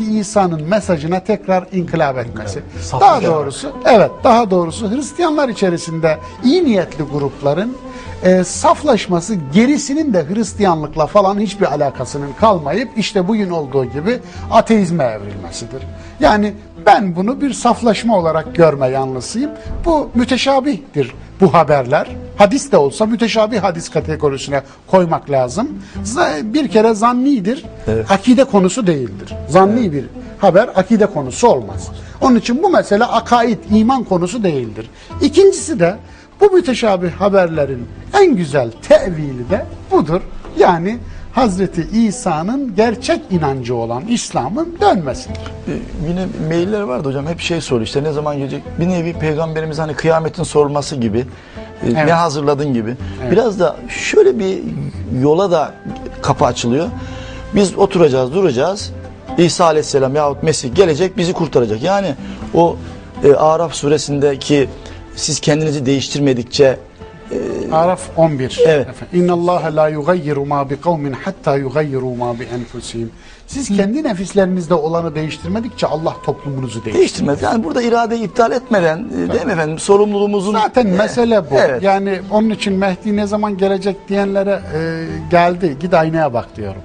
İsa'nın mesajına tekrar inkılap etmesi. Saflık Daha doğrusu evet daha doğrusu Hristiyanlar içerisinde iyi niyetli grupların e, saflaşması gerisinin de Hristiyanlıkla falan hiçbir alakasının kalmayıp işte bugün olduğu gibi ateizme evrilmesidir. Yani ben bunu bir saflaşma olarak görme yanlısıyım. Bu müteşabihtir bu haberler. Hadis de olsa müteşabih hadis kategorisine koymak lazım. Bir kere zannidir. Akide konusu değildir. Zanni bir haber akide konusu olmaz. Onun için bu mesele akaid, iman konusu değildir. İkincisi de bu müteşabih haberlerin en güzel tevili de budur. Yani Hazreti İsa'nın gerçek inancı olan İslam'ın dönmesidir. Ee, Yine mailler vardı hocam hep şey soru işte ne zaman gelecek bir nevi peygamberimiz hani kıyametin sorması gibi Evet. ne hazırladın gibi. Biraz da şöyle bir yola da kapı açılıyor. Biz oturacağız duracağız. İsa aleyhisselam yahut Mesih gelecek bizi kurtaracak. Yani o e, Araf suresindeki siz kendinizi değiştirmedikçe Araf 11. Evet. İnna Allah la yugayyiru ma bi kavmin hatta yugayyiru ma bi enfusihim. Siz kendi nefislerinizde olanı değiştirmedikçe Allah toplumunuzu değiştirmez yani burada iradeyi iptal etmeden e, değil mi efendim sorumluluğumuzun Zaten E, mesele bu. evet. Yani onun için Mehdi ne zaman gelecek diyenlere e, geldi. Git aynaya bak diyorum.